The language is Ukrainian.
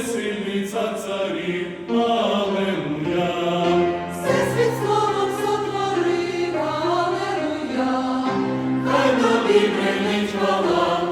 веселиться царів, Аллилуйя. Все світ словом сотворив, Аллилуйя. Хай тобі прилить хвала,